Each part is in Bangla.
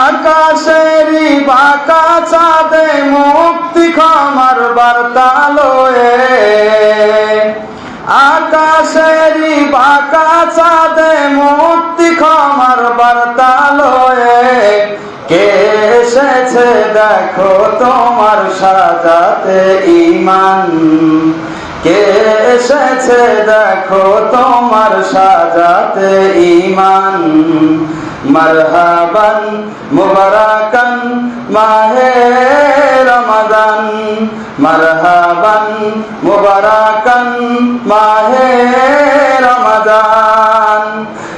আকাশেরই বাঁকা চাঁদে মুক্তি ক্ষমার বার্তা লয়ে আকাশেরই বাঁকা মুক্তি ক্ষমার বার্তা লয়ে কে এসেছে দেখো তোমার সাজাতে ইমান কে এসেছে দেখো তোমার সাজাতে ইমান মারহাবান, মুবারাকান, মাহে রমাদান। মারহাবান, মুবারাকান, মাহে রমাদান।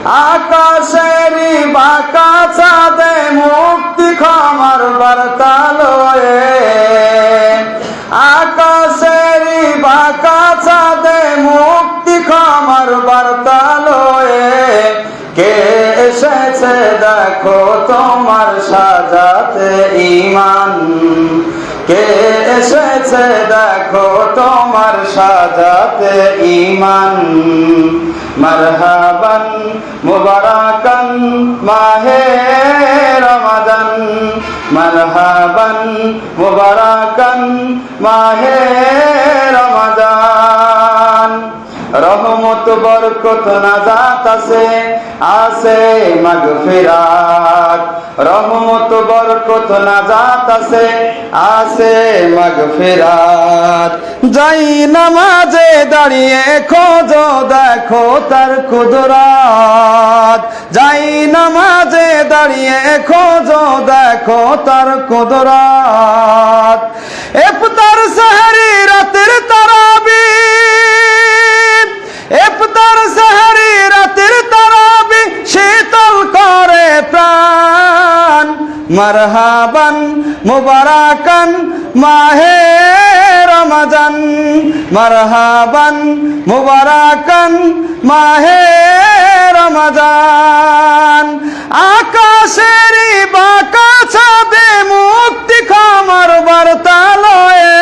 আকাশেরই বাঁকা চাঁদে মুক্তি ক্ষমার বার্তা লয়ে আকাশেরই বাঁকা চাঁদে মুক্তি ক্ষমার বার্তা এসেছে দেখো তোমার সাজাতে ইমান কে এসেছে দেখো তোমার সাজাতে ইমান মারহাবান, মুবারাকান, মাহে রমাদান। মারহাবান, মুবারাকান, মাহে রমাদান। রহমত, বরকত, নাজাত আছে। আছে মাগফিরাত, রহমত, বরকত, নাজাত আছে আছে মাগফিরাত। যাই নামাজে দাঁড়িয়ে খোঁজো, দেখো তার কুদরাত। যাই নামাজে দাঁড়িয়ে খোঁজো, দেখো তার কুদরাত। ইফতার সাহারি রাতের তারাবি মারহাবান, মুবারাকান, মাহে রমাজান। মারহাবান, মুবারাকান, মাহে রমাজান। আকাশেরই বাঁকা ছাদে মুক্তি খামার বার্তা লয়ে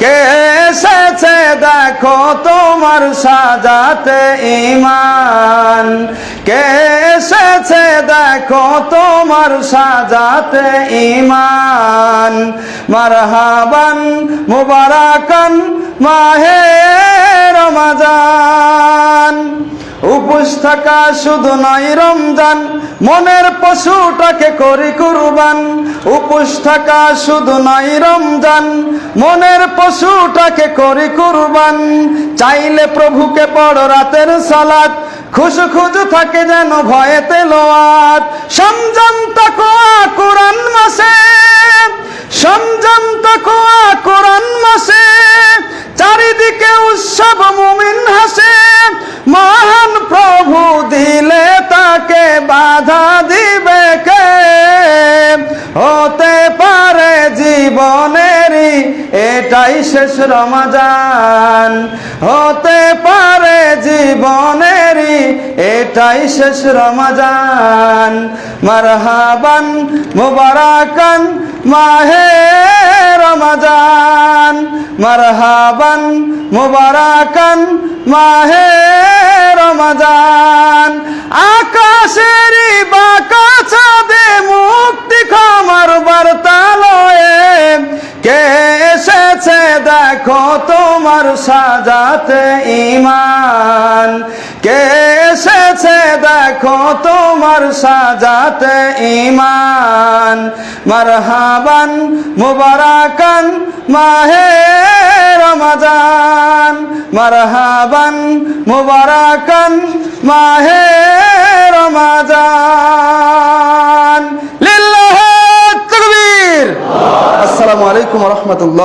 কে এসেছে দেখো তোমার সাজাতে ইমান। দেখো তোমার সাজাতে ইমান মারহাবান মুবারাকান মাহে উপোস থাকা শুধু নয় রমজান। মনের পশুটাকে করি কুরবান। উপোস থাকা শুধু নয় রমজান। মনের পশুটাকে করি কুরবান। চাইলে প্রভুকে পড় রাতের সালাত। খুশ খুজ থাকে যেন ভয়েতে লোয়াত। সমজান তাকোয়া কোরআন মাসে। সমজান তাকোয়া কোরআন মাসে। চারিদিকে উৎসব মুমিন হাসে। মহান প্রভু দিলে তাকে বাধা দিবে কে? হতে পারে জীবনেরই এটাই শেষ রমাজান। হতে পারে জীবনেরই এটাই শেষ রমাজান। মারহাবান, মুবারাকান, মাহে রমাজান। মারহাবান, মুবারাকান, মাহে দেখো তোমার সাজাতে ইমান কে এসেছে দেখো তোমার সাজাতে ইমান মারহাবান, মুবারাকান, মাহে রমাজান। মারহাবান, মুবারাকান, মাহে রমাজান। লিল্লাহ তাকবীর আসসালামু আলাইকুম ওয়া রাহমাতুল্লাহ।